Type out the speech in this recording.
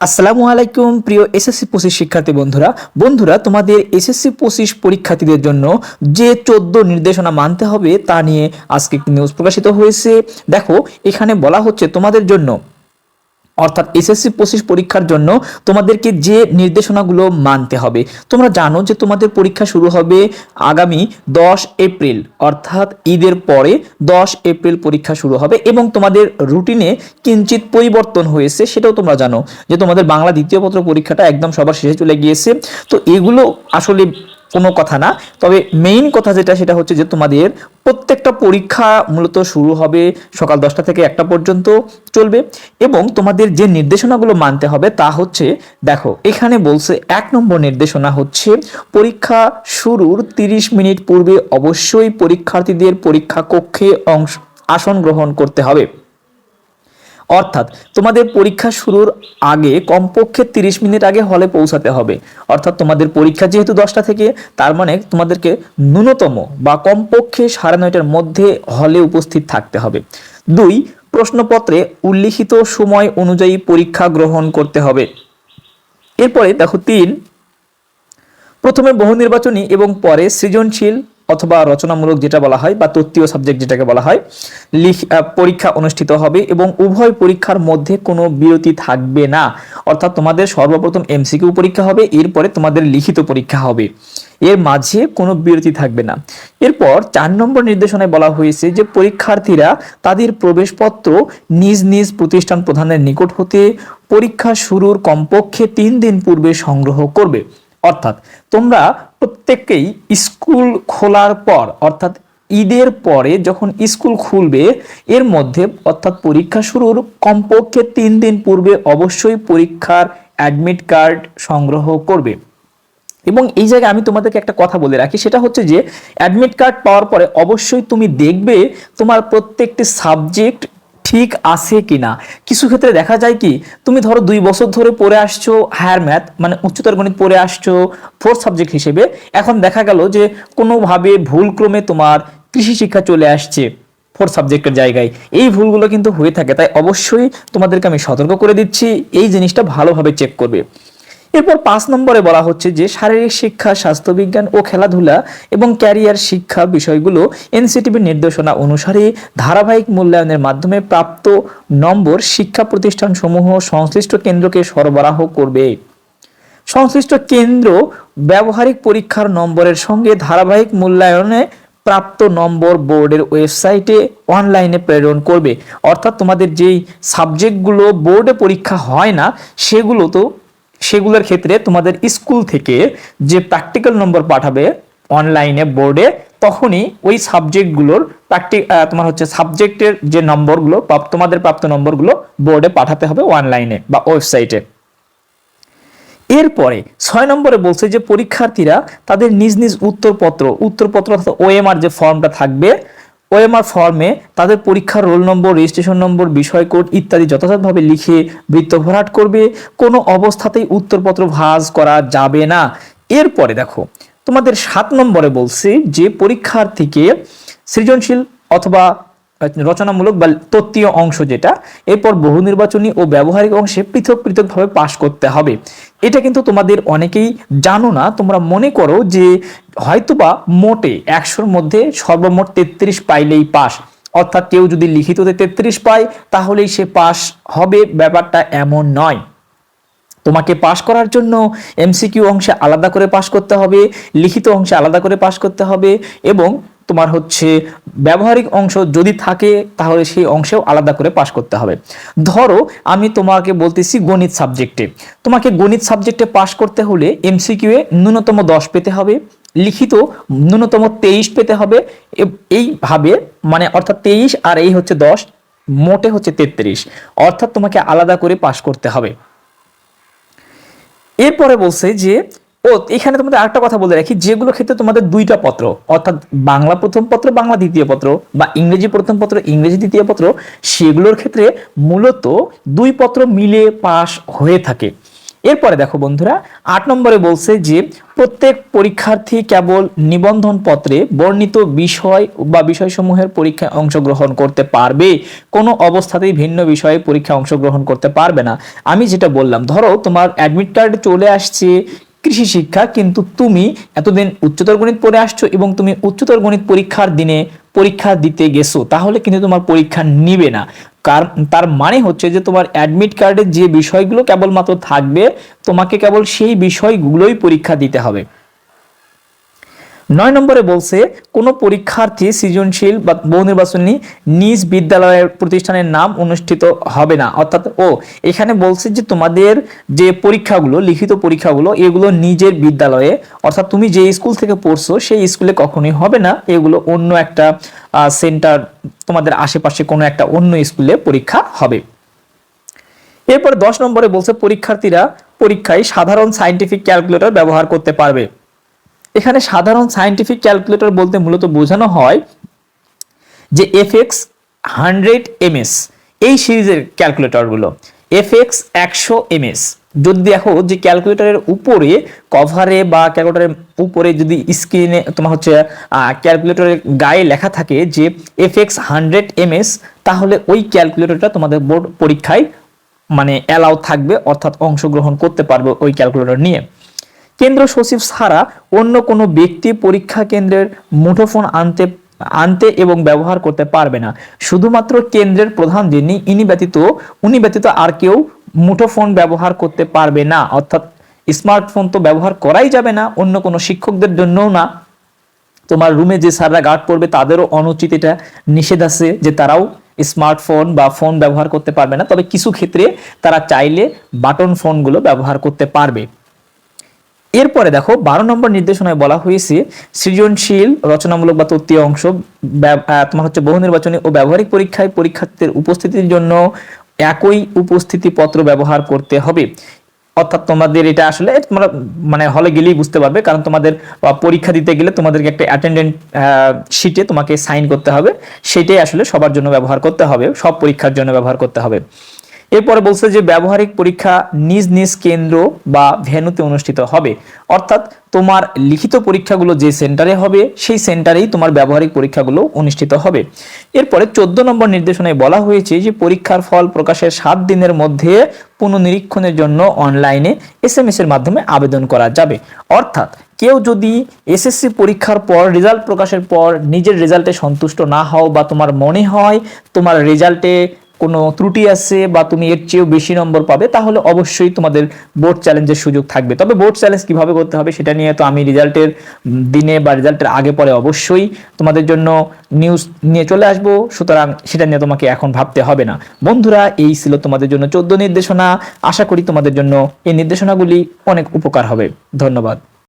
আসসালামু আলাইকুম, প্রিয় এসএসসি পঁচিশ শিক্ষার্থী বন্ধুরা। বন্ধুরা, তোমাদের এসএসসি পঁচিশ পরীক্ষার্থীদের জন্য যে চোদ্দ নির্দেশনা মানতে হবে তা নিয়ে আজকে একটি নিউজ প্রকাশিত হয়েছে। দেখো, এখানে বলা হচ্ছে তোমাদের জন্য অর্থাৎ এসএসসি পঁচিশ পরীক্ষার জন্য তোমাদেরকে যে নির্দেশনাগুলো মানতে হবে। তোমরা জানো যে তোমাদের পরীক্ষা শুরু হবে আগামী দশ এপ্রিল, অর্থাৎ ঈদের পরে দশ এপ্রিল পরীক্ষা শুরু হবে এবং তোমাদের রুটিনে কিঞ্চিত পরিবর্তন হয়েছে সেটাও তোমরা জানো যে তোমাদের বাংলা দ্বিতীয় পত্র পরীক্ষাটা একদম সবার শেষে চলে গিয়েছে। তো এগুলো আসলে কোনো কথা না। তবে মেইন কথা যেটা, সেটা হচ্ছে যে তোমাদের প্রত্যেকটা পরীক্ষা মূলত শুরু হবে সকাল দশটা থেকে একটা পর্যন্ত চলবে এবং তোমাদের যে নির্দেশনাগুলো মানতে হবে তা হচ্ছে, দেখো, এখানে বলছে এক নম্বর নির্দেশনা হচ্ছে, পরীক্ষা শুরুর তিরিশ মিনিট পূর্বে অবশ্যই পরীক্ষার্থীদের পরীক্ষা কক্ষে অংশ, আসন গ্রহণ করতে হবে। অর্থাৎ তোমাদের পরীক্ষা শুরুর আগে কমপক্ষে তিরিশ মিনিট আগে হলে পৌঁছাতে হবে। অর্থাৎ তোমাদের পরীক্ষা যেহেতু দশটা থেকে, তার মানে তোমাদেরকে ন্যূনতম বা কমপক্ষে সাড়ে নয়টার মধ্যে হলে উপস্থিত থাকতে হবে। দুই, প্রশ্নপত্রে উল্লিখিত সময় অনুযায়ী পরীক্ষা গ্রহণ করতে হবে। এরপরে দেখো তিন, প্রথমে বহু নির্বাচনী এবং পরে সৃজনশীল অথবা রচনামূলক যেটা বলা হয় বা তত্ত্বীয় সাবজেক্ট যেটাকে বলা হয় পরীক্ষা অনুষ্ঠিত হবে এবং উভয় পরীক্ষার মধ্যে কোনো বিরতি থাকবে না। অর্থাৎ তোমাদের সর্বপ্রথম এমসিকিউ পরীক্ষা হবে, এরপরে তোমাদের লিখিত পরীক্ষা হবে। এর মাঝে কোনো বিরতি থাকবে না। এরপর চার নম্বর নির্দেশনায় বলা হয়েছে যে, পরীক্ষার্থীরা তাদের প্রবেশপত্র নিজ নিজ প্রতিষ্ঠান প্রধানের নিকট হতে পরীক্ষা শুরুর কমপক্ষে তিন দিন পূর্বে সংগ্রহ করবে। অর্থাৎ তোমরা প্রত্যেককেই স্কুল খোলার পর, অর্থাৎ ঈদের পরে যখন স্কুল খুলবে, এর মধ্যে অর্থাৎ পরীক্ষা শুরুর কমপক্ষে তিন দিন পূর্বে অবশ্যই পরীক্ষার অ্যাডমিট কার্ড সংগ্রহ করবে। এবং এই জায়গায় আমি তোমাদেরকে একটা কথা বলে রাখি, সেটা হচ্ছে যে অ্যাডমিট কার্ড পাওয়ার পরে অবশ্যই তুমি দেখবে তোমার প্রত্যেকটি সাবজেক্ট ঠিক আছে কিনা? কিছু ক্ষেত্রে দেখা যায় কি, তুমি ধরো দুই বছর ধরে পড়ে আসছো হায়ার ম্যাথ মানে উচ্চতর গণিত পড়ে আসছো ফোর্থ সাবজেক্ট হিসেবে। এখন দেখা গেল যে কোনোভাবে ভুলক্রমে তোমার কৃষি শিক্ষা চলে আসছে ফোর্থ সাবজেক্টের জায়গায়। এই ভুলগুলো কিন্তু হয়ে থাকে, তাই অবশ্যই তোমাদেরকে আমি সতর্ক করে দিচ্ছি, এই জিনিসটা ভালোভাবে চেক করবে। এরপর পাঁচ নম্বরে বলা হচ্ছে যে শারীরিক শিক্ষা, স্বাস্থ্যবিজ্ঞান ও খেলাধুলা এবং ক্যারিয়ার শিক্ষা বিষয়গুলো এনসিটিভির নির্দেশনা অনুসারে ধারাবাহিক মূল্যায়নের মাধ্যমে প্রাপ্ত নম্বর শিক্ষা প্রতিষ্ঠানসমূহ সংশ্লিষ্ট কেন্দ্রকে সরবরাহ করবে। সংশ্লিষ্ট কেন্দ্র ব্যবহারিক পরীক্ষার নম্বরের সঙ্গে ধারাবাহিক মূল্যায়নে প্রাপ্ত নম্বর বোর্ডের ওয়েবসাইটে অনলাইনে প্রেরণ করবে। অর্থাৎ তোমাদের যেই সাবজেক্টগুলো বোর্ডে পরীক্ষা হয় না, সেগুলো তো সেগুলোর ক্ষেত্রে তোমাদের স্কুল থেকে যে প্র্যাকটিক্যাল নম্বর পাঠাবে অনলাইনে বোর্ডে তখনই ওই সাবজেক্টগুলোর প্র্যাকটি তোমার হচ্ছে সাবজেক্টের যে নম্বরগুলো তোমাদের প্রাপ্ত নম্বরগুলো বোর্ডে পাঠাতে হবে অনলাইনে বা ওয়েবসাইটে এরপরে ছয় নম্বরে বলছে যে পরীক্ষার্থীরা তাদের নিজ নিজ উত্তরপত্র উত্তরপত্র অর্থাৎ ওএমআর যে ফর্মটা থাকবে ওএমআর ফর্মে তাদের পরীক্ষার রোল নম্বর রেজিস্ট্রেশন নম্বর বিষয় কোড ইত্যাদি যথাযথভাবে লিখে বৃত্ত ভরাট করবে। কোনো অবস্থাতেই উত্তরপত্র ভাঁজ করা যাবে না। এরপরে দেখো, তোমাদের সাত নম্বরে বলছে যে পরীক্ষার্থীকে সৃজনশীল অথবা রচনামূলক বা তত্ত্বীয় অংশ যেটা, এরপর বহু নির্বাচনী ও ব্যবহারিক অংশে পৃথক পৃথকভাবে পাশ করতে হবে। এটা কিন্তু তোমাদের অনেকেই জানো না। তোমরা মনে করো যে হয়তোবা মোটে একশোর মধ্যে সর্বমোট তেত্রিশ পাইলেই পাস। অর্থাৎ কেউ যদি লিখিততে তেত্রিশ পায়, তাহলেই সে পাস হবে। ব্যাপারটা এমন নয়। তোমাকে পাশ করার জন্য এমসিকিউ অংশে আলাদা করে পাশ করতে হবে, লিখিত অংশে আলাদা করে পাশ করতে হবে এবং তোমার হচ্ছে ব্যবহারিক অংশ যদি থাকে, তাহলে সেই অংশেও আলাদা করে পাশ করতে হবে। ধরো, আমি তোমাকে বলতেছি গণিত সাবজেক্টে তোমাকে গণিত সাবজেক্টে পাশ করতে হলে এমসিকিউ এ ন্যূনতম দশ পেতে হবে, লিখিত ন্যূনতম তেইশ পেতে হবে এইভাবে মানে অর্থাৎ তেইশ আর এই হচ্ছে দশ, মোটে হচ্ছে তেত্রিশ। অর্থাৎ তোমাকে আলাদা করে পাশ করতে হবে। এরপরে বলছে যে ও, এখানে তোমাদের আরেকটা কথা বলে রাখি, যেগুলো ক্ষেত্রে তোমাদের দুইটা পত্র, অর্থাৎ বাংলা প্রথম পত্র, বাংলা দ্বিতীয় পত্র, বা ইংরেজি প্রথম পত্র, ইংরেজি দ্বিতীয় পত্র, সেগুলোর ক্ষেত্রে মূলত দুই পত্র মিলে পাস হয়ে থাকে। এরপরে দেখো বন্ধুরা, আট নম্বরে বলছে যে, প্রত্যেক পরীক্ষার্থী কেবল নিবন্ধন পত্রে বর্ণিত বিষয় বা বিষয়সমূহের পরীক্ষায় অংশগ্রহণ করতে পারবে। কোনো অবস্থাতেই ভিন্ন বিষয়ে পরীক্ষায় অংশগ্রহণ করতে পারবে না। আমি যেটা বললাম, ধরো তোমার অ্যাডমিট কার্ড চলে আসছে কৃষি শিক্ষা, কিন্তু তুমি এতদিন উচ্চতর গণিত পড়ে আসছো এবং তুমি উচ্চতর গণিত পরীক্ষার দিনে পরীক্ষা দিতে গেছো, তাহলে কিন্তু তোমার পরীক্ষা নিবে না। তার মানে হচ্ছে যে তোমার অ্যাডমিট কার্ডে যে বিষয়গুলো কেবলমাত্র থাকবে, তোমাকে কেবল সেই বিষয়গুলোই পরীক্ষা দিতে হবে। নয় নম্বরে বলছে, কোনো পরীক্ষার্থী সৃজনশীল বা বহু নির্বাচনী নিজ বিদ্যালয়ের প্রতিষ্ঠানের নাম অনুষ্ঠিত হবে না। অর্থাৎ, ও, এখানে বলছে যে তোমাদের যে পরীক্ষাগুলো, লিখিত পরীক্ষাগুলো, এগুলো নিজের বিদ্যালয়ে, অর্থাৎ তুমি যে স্কুল থেকে পড়ছো, সেই স্কুলে কখনোই হবে না। এগুলো অন্য একটা সেন্টার, তোমাদের আশেপাশে কোনো একটা অন্য স্কুলে পরীক্ষা হবে। এরপর দশ নম্বরে বলছে, পরীক্ষার্থীরা পরীক্ষায় সাধারণ সায়েন্টিফিক ক্যালকুলেটর ব্যবহার করতে পারবে। এখানে সাধারণ সায়েন্টিফিক ক্যালকুলেটর বলতে মূলত বোঝানো হয় যে এফ এক্স হান্ড্রেড এমএস এই সিরিজের ক্যালকুলেটরগুলো এফ এক্স একশো এমএস যদি দেখো যে ক্যালকুলেটরের উপরে কভারে বা ক্যালকুলেটরের উপরে যদি স্ক্রিনে তোমার হচ্ছে ক্যালকুলেটরের গায়ে লেখা থাকে যে এফ এক্স হান্ড্রেড এমএস তাহলে ওই ক্যালকুলেটরটা তোমাদের বোর্ড পরীক্ষায় মানে অ্যালাউ থাকবে, অর্থাৎ অংশগ্রহণ করতে পারবে ওই ক্যালকুলেটর নিয়ে। কেন্দ্র সচিব ছাড়া অন্য কোনো ব্যক্তি পরীক্ষা কেন্দ্রের মুঠোফোন আনতে আনতে এবং ব্যবহার করতে পারবে না। শুধুমাত্র কেন্দ্রের প্রধান যিনি, ইনি ব্যতীত, উনি ব্যতীত আর কেউ মুঠোফোন ব্যবহার করতে পারবে না। অর্থাৎ স্মার্টফোন তো ব্যবহার করাই যাবে না, অন্য কোনো শিক্ষকদের জন্যও না। তোমার রুমে যে স্যাররা গার্ড পড়বে তাদেরও অনুচিত এটা নিষেধ আছে যে তারাও স্মার্টফোন বা ফোন ব্যবহার করতে পারবে না। তবে কিছু ক্ষেত্রে তারা চাইলে বাটন ফোনগুলো ব্যবহার করতে পারবে। এরপরে দেখো, বারো নম্বর নির্দেশনায় বলা হয়েছে, সৃজনশীল, রচনামূলক বা তত্ত্বীয় অংশ তোমার হচ্ছে বহু নির্বাচনী ও ব্যবহারিক পরীক্ষায় পরীক্ষার্থীদের উপস্থিতির জন্য একই উপস্থিতি পত্র ব্যবহার করতে হবে। অর্থাৎ তোমাদের এটা আসলে তোমরা মানে হলে গেলেই বুঝতে পারবে, কারণ তোমাদের পরীক্ষা দিতে গেলে তোমাদেরকে একটা অ্যাটেন্ডেন্ট শিটে তোমাকে সাইন করতে হবে। সেটাই আসলে সবার জন্য ব্যবহার করতে হবে, সব পরীক্ষার জন্য ব্যবহার করতে হবে। এরপরে বলছে যে ব্যবহারিক পরীক্ষা নিজ নিজ কেন্দ্র বা ভেনুতে অনুষ্ঠিত হবে। অর্থাৎ তোমার লিখিত পরীক্ষাগুলো যে সেন্টারে হবে, সেই সেন্টারেই তোমার ব্যবহারিক পরীক্ষাগুলো অনুষ্ঠিত হবে। এরপরে চোদ্দ নম্বর নির্দেশনায় বলা হয়েছে যে পরীক্ষার ফল প্রকাশের সাত দিনের মধ্যে পুনঃনিরীক্ষণের জন্য অনলাইনে এস এম এর মাধ্যমে আবেদন করা যাবে। অর্থাৎ কেউ যদি এসএসসি পরীক্ষার পর, রেজাল্ট প্রকাশের পর নিজের রেজাল্টে সন্তুষ্ট না হও বা তোমার মনে হয় তোমার রেজাল্টে কোনো ত্রুটি আছে বা তুমি এর চেয়েও বেশি নম্বর পাবে, তাহলে অবশ্যই তোমাদের বোর্ড চ্যালেঞ্জের সুযোগ থাকবে। তবে বোর্ড চ্যালেঞ্জ কীভাবে করতে হবে সেটা নিয়ে তো আমি রেজাল্টের দিনে বা রেজাল্টের আগে পরে অবশ্যই তোমাদের জন্য নিউজ নিয়ে চলে আসব, সুতরাং সেটা নিয়ে তোমাকে এখন ভাবতে হবে না। বন্ধুরা, এই ছিল তোমাদের জন্য চোদ্দ নির্দেশনা। আশা করি তোমাদের জন্য এই নির্দেশনাগুলি অনেক উপকার হবে। ধন্যবাদ।